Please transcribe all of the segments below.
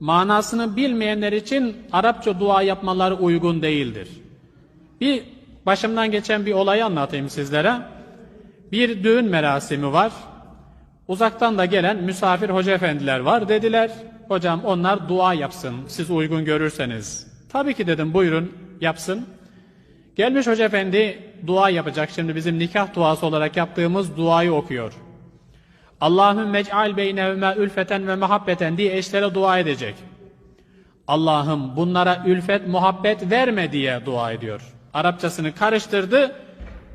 manasını bilmeyenler için Arapça dua yapmaları uygun değildir. Bir başımdan geçen bir olayı anlatayım sizlere. Bir düğün merasimi var. Uzaktan da gelen misafir hoca efendiler var. Dediler, hocam onlar dua yapsın, siz uygun görürseniz. Tabii ki dedim, buyurun yapsın. Gelmiş hoca efendi dua yapacak. Şimdi bizim nikah duası olarak yaptığımız duayı okuyor. Allahümme ec'al beynevme ülfeten ve muhabbeten diye eşlere dua edecek. Allah'ım bunlara ülfet, muhabbet verme diye dua ediyor. Arapçasını karıştırdı.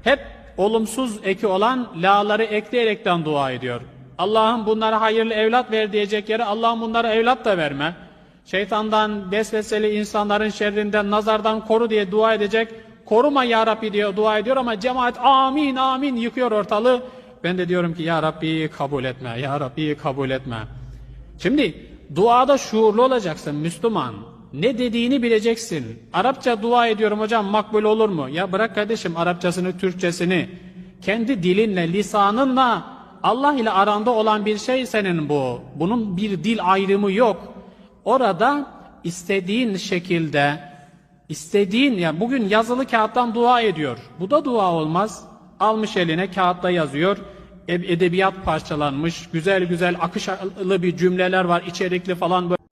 Hep olumsuz eki olan la'ları ekleyerekten dua ediyor. Allah'ım bunlara hayırlı evlat ver diyecek yere Allah'ım bunlara evlat da verme. Şeytandan, vesveseli insanların şerrinden, nazardan koru diye dua edecek. Koruma ya Rabbi diye dua ediyor ama cemaat amin amin yıkıyor ortalığı. Ben de diyorum ki ya Rabbi kabul etme, ya Rabbi kabul etme. Şimdi duada şuurlu olacaksın Müslüman. Ne dediğini bileceksin. Arapça dua ediyorum hocam makbul olur mu? Ya bırak kardeşim Arapçasını, Türkçesini. Kendi dilinle, lisanınla Allah ile aranda olan bir şey senin bu. Bunun bir dil ayrımı yok. Orada istediğin şekilde, istediğin ya bugün yazılı kağıttan dua ediyor. Bu da dua olmaz. Almış eline kağıtta yazıyor edebiyat parçalanmış, güzel güzel akışlı bir cümleler var, içerikli falan böyle.